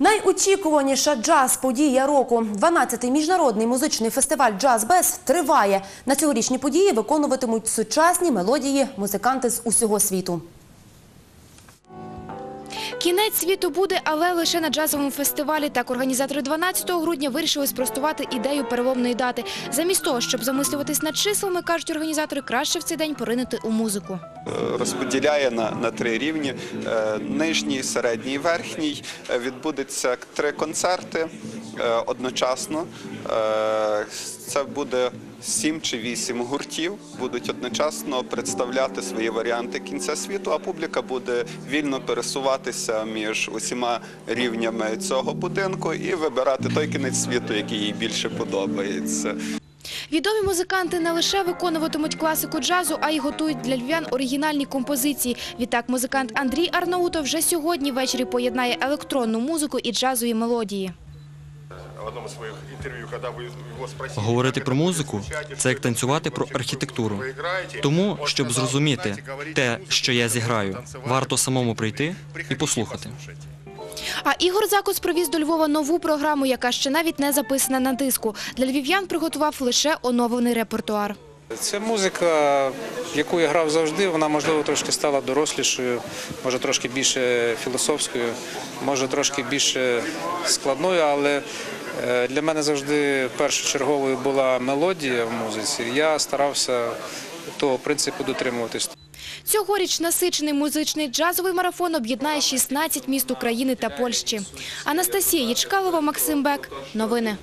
Найочікуваніша джаз-подія року. 12-й міжнародний музичний фестиваль «Джаз Без» триває. На цьогорічні події виконуватимуть сучасні мелодії музиканти з усього світу. Кінець світу буде, але лише на джазовому фестивалі. Так організатори 12 грудня вирішили спростувати ідею переломної дати. Замість того, щоб замислюватись над числами, кажуть організатори, краще в цей день поринути у музику. розподіляє на, на три рівні: Е, нижній, середній, верхній. Е, Відбудеться три концерти е, одночасно. Е, Це буде сім чи вісім гуртів, будуть одночасно представляти свої варіанти кінця світу, а публіка буде вільно пересуватися між усіма рівнями цього будинку і вибирати той кінець світу, який їй більше подобається. Відомі музиканти не лише виконуватимуть класику джазу, а й готують для львів'ян оригінальні композиції. Відтак музикант Андрій Арнаутов вже сьогодні ввечері поєднає електронну музику і джазові мелодії в одном из своих интервью, когда вы его спросили, Говорити как про это музику звучать, це як что танцювати вы про вообще архітектуру. вы играете. Тому, Он щоб сказал, зрозуміти знаете, говорить те, музыку, що я зіграю, танцевать, варто самому прийти і приходите, послухати. послушайте. А Ігор Закус привіз до Львова нову програму, яка ще навіть не записана на диску. Для львів'ян приготував лише оновлений репертуар. Це музика, яку я грав завжди. Вона можливо трошки стала дорослішою, може трошки більше філософською, може трошки більше складною, але е, для мене завжди першочерговою була мелодія в музиці. Я старався того принципу дотримуватись. Цьогоріч насичений музичний джазовий марафон об'єднає 16 міст України та Польщі. Анастасія Ячкалова, Максим Бек. Новини.